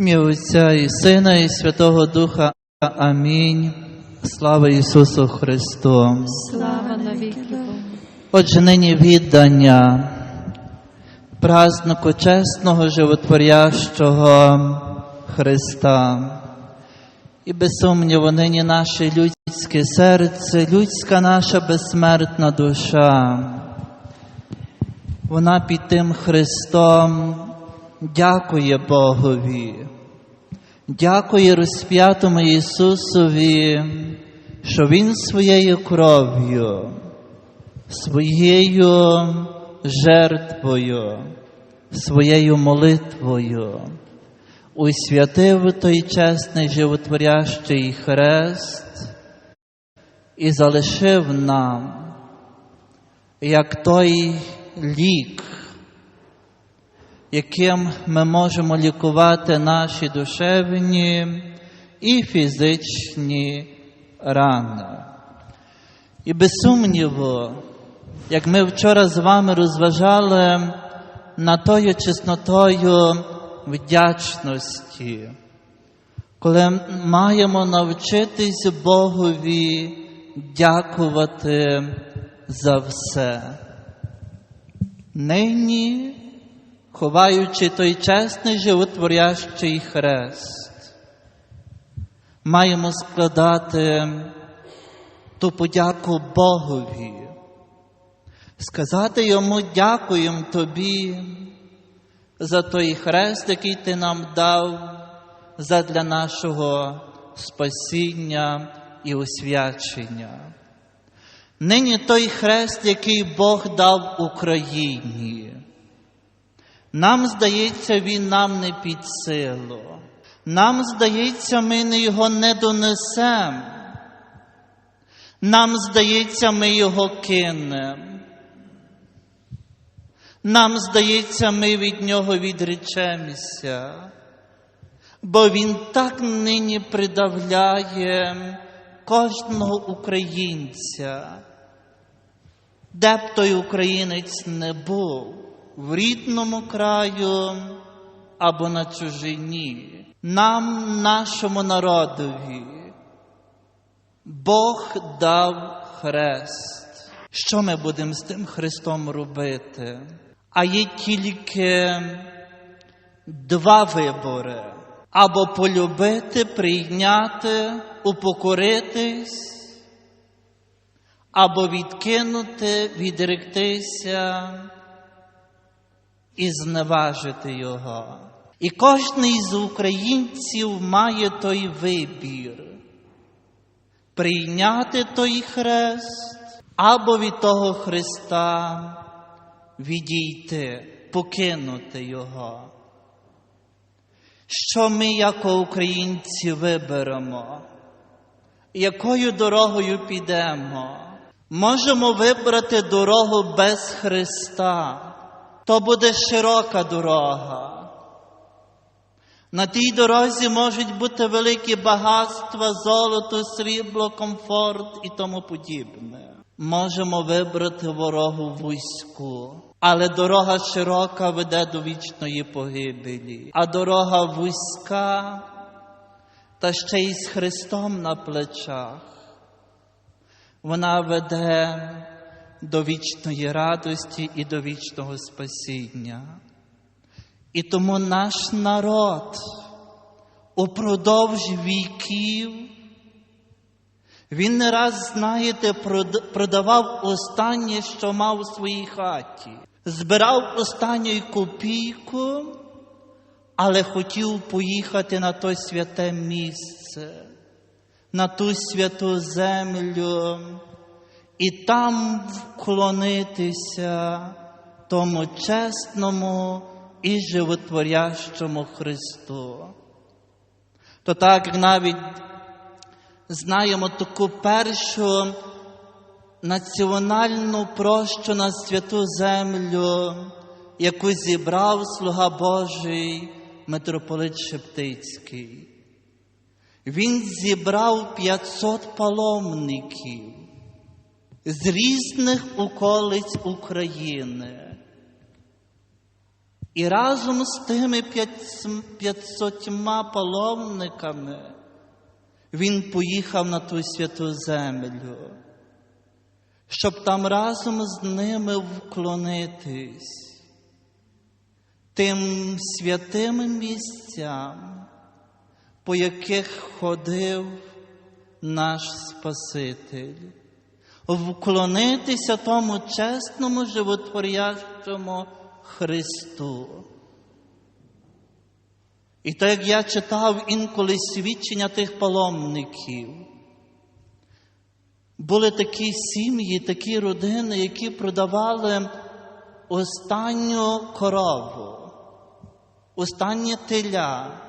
Ім'я Отця і Сина, і Святого Духа. Амінь. Слава Ісусу Христу. Слава навіки Богу. Отже, нині віддання празднику чесного животворящого Христа. І без сумніву, нині наше людське серце, людська наша безсмертна душа. Вона під тим Христом дякує Богові, дякує розп'ятому Ісусові, що Він своєю кров'ю, своєю жертвою, своєю молитвою усвятив той чесний животворящий хрест і залишив нам, як той лік, яким ми можемо лікувати наші душевні і фізичні рани. І без сумніву, як ми вчора з вами розважали над тою чеснотою вдячності, коли маємо навчитись Богові дякувати за все. Нині, ховаючи той чесний животворящий хрест, маємо складати ту подяку Богові, сказати йому дякуємо тобі за той хрест, який ти нам дав задля нашого спасіння і освячення. Нині той хрест, який Бог дав Україні. Нам здається, він нам не під силу. Нам здається, ми його не донесемо. Нам здається, ми його кинемо. Нам здається, ми від нього відречемося, бо він так нині придавляє кожного українця, де б той українець не був, в рідному краю або на чужині, нам, нашому народові, Бог дав хрест. Що ми будемо з тим Христом робити? А є тільки два вибори: або полюбити, прийняти, упокоритись, або відкинути, відректися і зневажити Його. І кожен з українців має той вибір прийняти той хрест або від того Христа відійти, покинути Його. Що ми, як українці, виберемо? Якою дорогою підемо? Можемо вибрати дорогу без Христа. То буде широка дорога. На тій дорозі можуть бути великі багатства, золото, срібло, комфорт і тому подібне. Можемо вибрати ворогу вузьку, але дорога широка веде до вічної погибелі, а дорога вузька та ще й з Христом на плечах. Вона веде до вічної радості і до вічного спасіння. І тому наш народ упродовж віків, він не раз, знаєте, продавав останнє, що мав у своїй хаті, збирав останню копійку, але хотів поїхати на то святе місце, на ту святу землю і там вклонитися тому чесному і животворящому Христу. То так навіть знаємо таку першу національну прощу на святу землю, яку зібрав слуга Божий митрополит Шептицький. Він зібрав 500 паломників з різних околиць України. І разом з тими п'ятсотьма паломниками він поїхав на ту святу землю, щоб там разом з ними вклонитись тим святим місцям, по яких ходив наш Спаситель, вклонитися тому чесному животворящому Христу. І так як я читав інколи свідчення тих паломників, були такі сім'ї, такі родини, які продавали останню корову, останнє теля.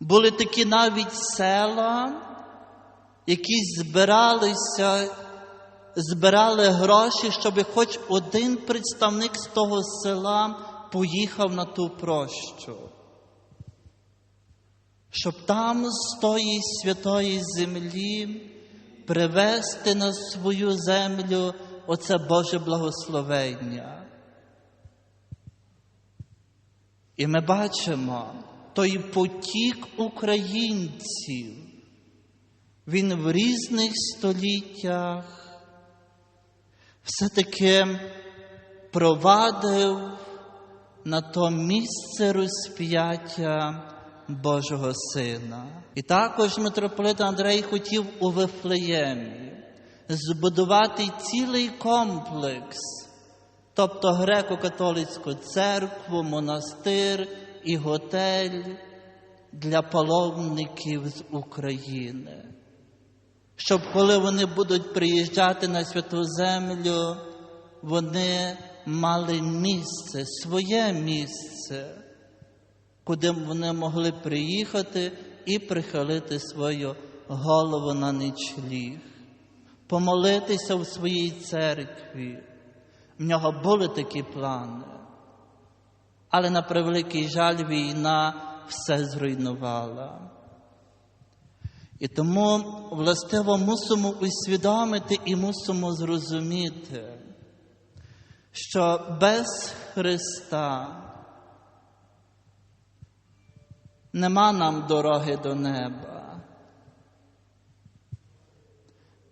Були такі навіть села, які збиралися, збирали гроші, щоб хоч один представник з того села поїхав на ту прощу. Щоб там з тої святої землі привести на свою землю оце Боже благословення. І ми бачимо той потік українців, він в різних століттях все-таки провадив на то місце розп'яття Божого Сина. І також митрополит Андрей хотів у Вифлеємі збудувати цілий комплекс, тобто греко-католицьку церкву, монастир і готель для паломників з України. Щоб коли вони будуть приїжджати на святу землю, вони мали місце, своє місце, куди вони могли приїхати і прихилити свою голову на нічліг, помолитися в своїй церкві. В нього були такі плани. Але на превеликий жаль війна все зруйнувала. І тому властиво мусимо усвідомити і мусимо зрозуміти, що без Христа нема нам дороги до неба,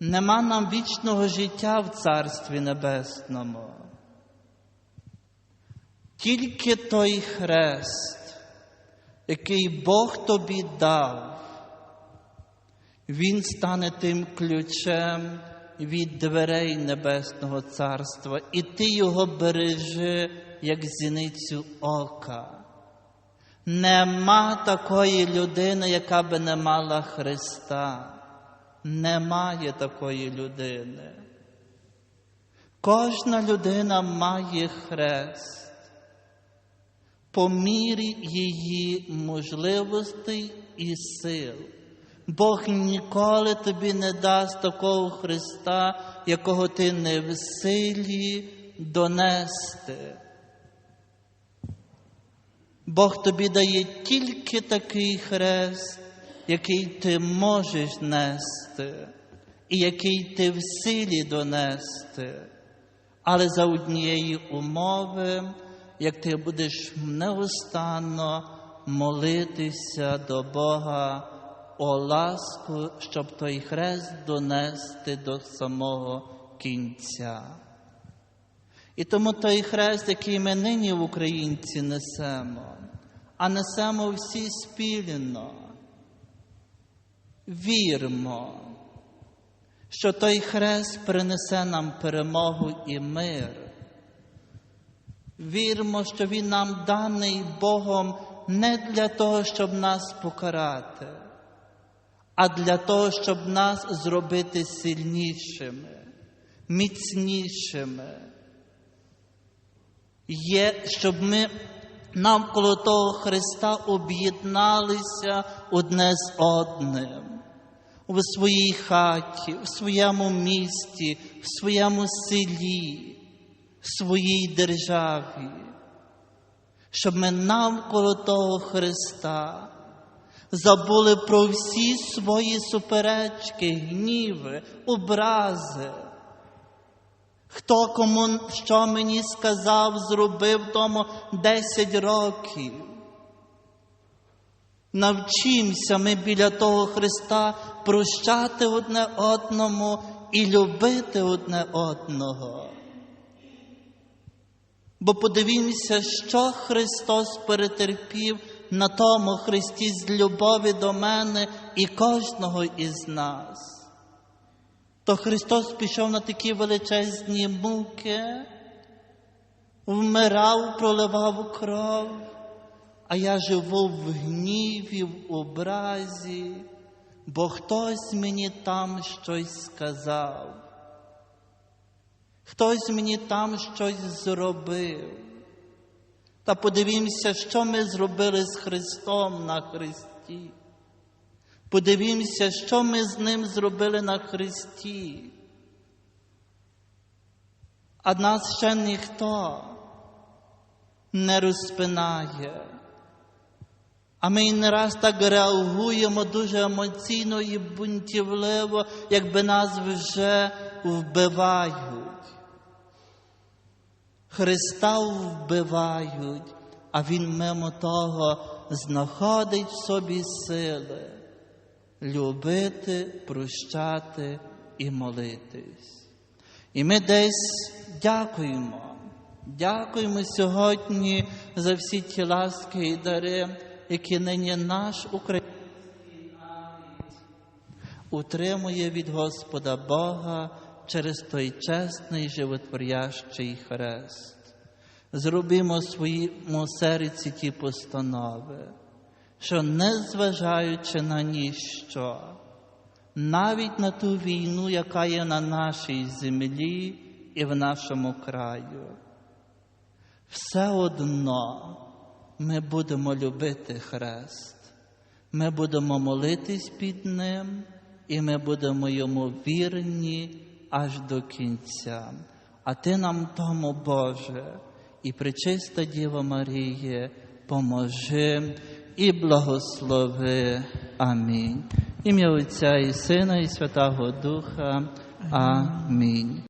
нема нам вічного життя в Царстві Небесному. Тільки той хрест, який Бог тобі дав, він стане тим ключем від дверей Небесного Царства, і ти його бережи, як зіницю ока. Нема такої людини, яка би не мала Христа. Немає такої людини. Кожна людина має хрест по мірі її можливостей і сил. Бог ніколи тобі не дасть такого Христа, якого ти не в силі донести. Бог тобі дає тільки такий хрест, який ти можеш нести, і який ти в силі донести, але за однієї умови, як ти будеш неустанно молитися до Бога о ласку, щоб той хрест донести до самого кінця. І тому той хрест, який ми нині в українці несемо, а несемо всі спільно. Вірмо, що той хрест принесе нам перемогу і мир. Вірмо, що Він нам даний Богом не для того, щоб нас покарати, а для того, щоб нас зробити сильнішими, міцнішими. Є, щоб ми навколо того Христа об'єдналися одне з одним в своїй хаті, в своєму місті, в своєму селі, в своїй державі, щоб ми навколо того Христа забули про всі свої суперечки, гніви, образи, Хто кому що мені сказав, зробив тому 10 років. Навчимося ми біля того Христа прощати одне одному і любити одне одного. Бо подивімося, що Христос перетерпів на тому Христі з любові до мене і кожного із нас. То Христос пішов на такі величезні муки, вмирав, проливав кров, а я живу в гніві, в образі, бо хтось мені там щось сказав. Хтось мені там щось зробив. Та подивімося, що ми зробили з Христом на Христі. Подивімося, що ми з Ним зробили на Христі. А нас ще ніхто не розпинає. А ми і не раз так реагуємо дуже емоційно і бунтівливо, якби нас вже вбивають. Христа вбивають, а Він мимо того знаходить в собі сили любити, прощати і молитись. І ми десь дякуємо. Дякуємо сьогодні за всі ті ласки і дари, які нині наш український народ утримує від Господа Бога через той чесний животворящий хрест. Зробімо в своєму серці ті постанови, що незважаючи на ніщо, навіть на ту війну, яка є на нашій землі і в нашому краю, все одно ми будемо любити хрест, ми будемо молитись під ним, і ми будемо йому вірні аж до кінця. А ти нам тому, Боже, і причиста Діва Маріє, поможи і благослови. Амінь. Ім'я Отця і Сина, і Святого Духа. Амінь.